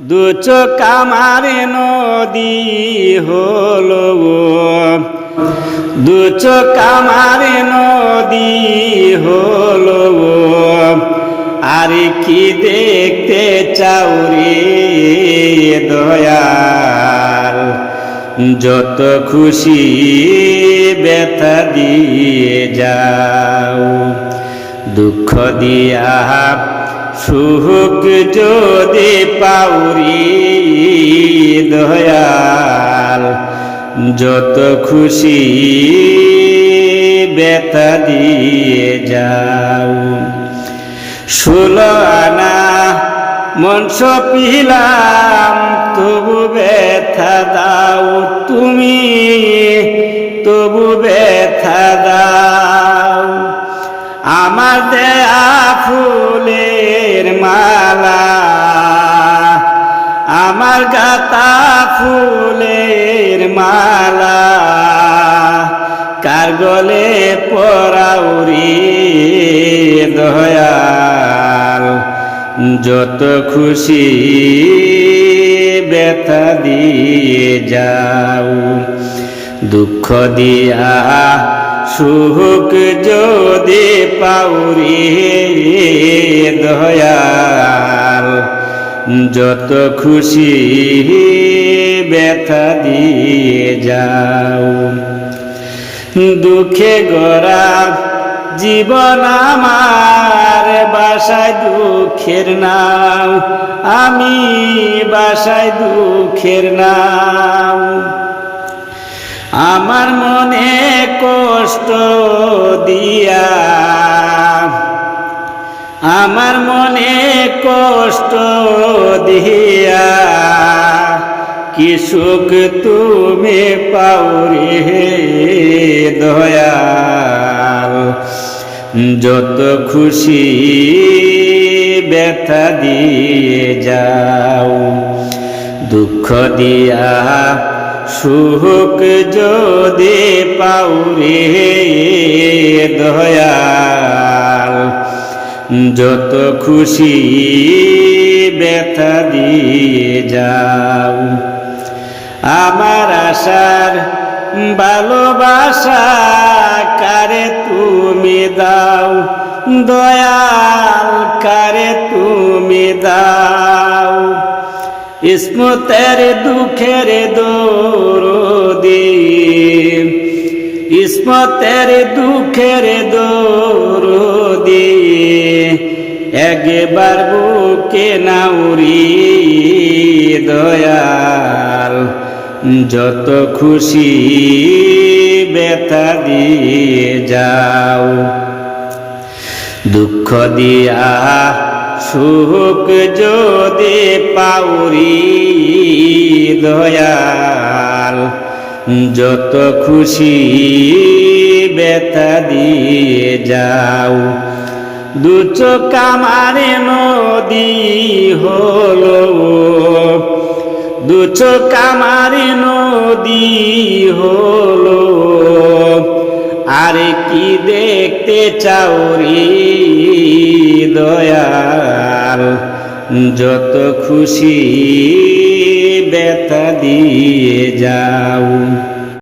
দু চোখ আমার নদী হলো দু চোখ আমার নদী হলো আর কি দেখতে চাও রে দয়াল? যত খুশি ব্যথা দিয়ে যাও। দুঃখ দিয়া সুখ যদি পাউরি, দয়াল, যত খুশি ব্যথা দিয়ে যাও। ষোলো আনা মনস পিলাম তবু ব্যথা দাও তুমি, তবু ব্যথা দাও। আমার দেয়া ফুলের মালা, আমার গাতা ফুলের মালা, কার গলে পরাউরি দয়াল, যত খুশি ব্যথা দিয়ে যাও, দুঃখ দিয়া সুখ যদি পাউরি দয়াল। যত খুশি ব্যথা দিয়ে যাও। দুঃখে গড়া জীবন আমার, বাসায় দুঃখের নাও আমি বাসায় দুঃখের নাও আমার মনে কষ্ট দিয়া আমার মনে কষ্ট দিয়া, কি সুখ তুমি পাউরে দয়াল? যত খুশি ব্যথা দিয়ে যাও, দুঃখ দিয়া সুখ যদি পাউরে দয়াল? যত খুশি ব্যথা দিয়ে যাও। আমার আশার ভালোবাসা কারে তুমি দাও? দয়াল কারে তুমি দাও? ইসমতের দুঃখের দৌরদি ইসমতের দুঃখের দৌরদি একবার বুকে নাউরি দয়াল। যত খুশি ব্যথা দিয়ে যাও। দুঃখ দিয়া সুখ যদি পাউরি, দয়াল। যত খুশি ব্যথা দিয়ে যাও। দু চোখ নদী হলো। দু আমার নদী হলো। আর কি দেখতে চাওরি দয়াল? যত খুশি ব্যথা দিয়ে যাও।